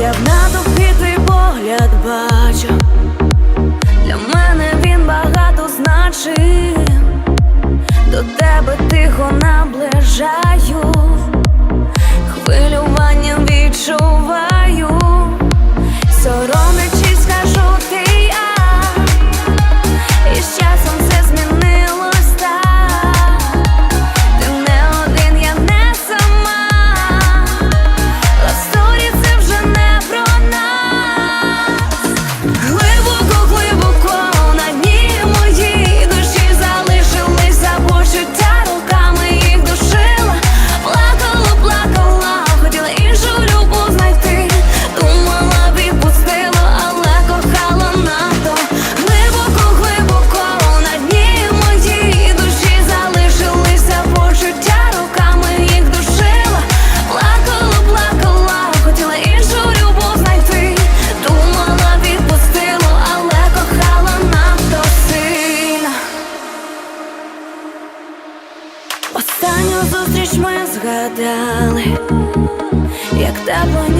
Я б на натовпі твій погляд бачу, для мене він багато значив, до тебе тихо наближаю. Останню зустріч ми згадали, як тепло